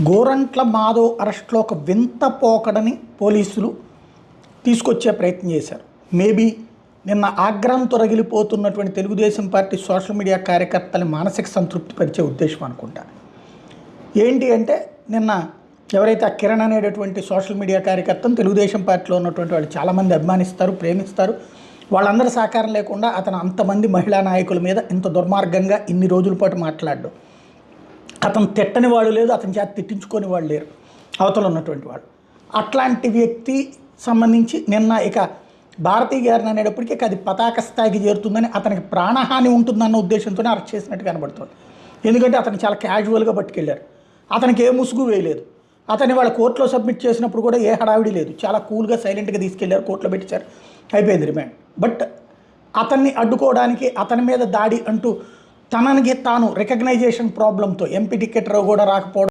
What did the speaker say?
గోరంట్ల మాధవ్ అరెస్ట్లో ఒక వింత పోకడని పోలీసులు తీసుకొచ్చే ప్రయత్నం చేశారు. మేబీ నిన్న ఆగ్రహంతో రగిలిపోతున్నటువంటి తెలుగుదేశం పార్టీ సోషల్ మీడియా కార్యకర్తల మానసిక సంతృప్తి పరిచే ఉద్దేశం అనుకుంటా. ఏంటి అంటే నిన్న ఎవరైతే ఆ కిరణ్ అనేటటువంటి సోషల్ మీడియా కార్యకర్తను తెలుగుదేశం పార్టీలో ఉన్నటువంటి వాళ్ళు చాలామంది అభిమానిస్తారు ప్రేమిస్తారు. వాళ్ళందరి సహకారం లేకుండా అతను అంతమంది మహిళా నాయకుల మీద ఇంత దుర్మార్గంగా ఇన్ని రోజుల పాటు మాట్లాడడం. అతను తిట్టని వాళ్ళు లేదు అతని చేత తిట్టించుకొని వాళ్ళు లేరు. అవతల ఉన్నటువంటి వాళ్ళు అట్లాంటి వ్యక్తి సంబంధించి నిన్న ఇక భారతీ గారిని అనేటప్పటికీ అది పతాక స్థాయికి చేరుతుందని అతనికి ప్రాణహాని ఉంటుందన్న ఉద్దేశంతోనే అరెస్ట్ చేసినట్టు కనబడుతుంది. ఎందుకంటే అతను చాలా క్యాజువల్గా పట్టుకెళ్ళారు. అతనికి ఏ ముసుగు వేయలేదు. అతన్ని వాళ్ళ కోర్టులో సబ్మిట్ చేసినప్పుడు కూడా ఏ హడావిడి లేదు. చాలా కూల్గా సైలెంట్గా తీసుకెళ్ళారు కోర్టులో పెట్టించారు. అయిపోయింది రిమాండ్ బట్ అతన్ని అడ్డుకోవడానికి అతని మీద దాడి అంటూ తనకి తాను రికగ్నైజేషన్ ప్రాబ్లంతో ఎంపీ టికెట్ కూడా రాకపోవడం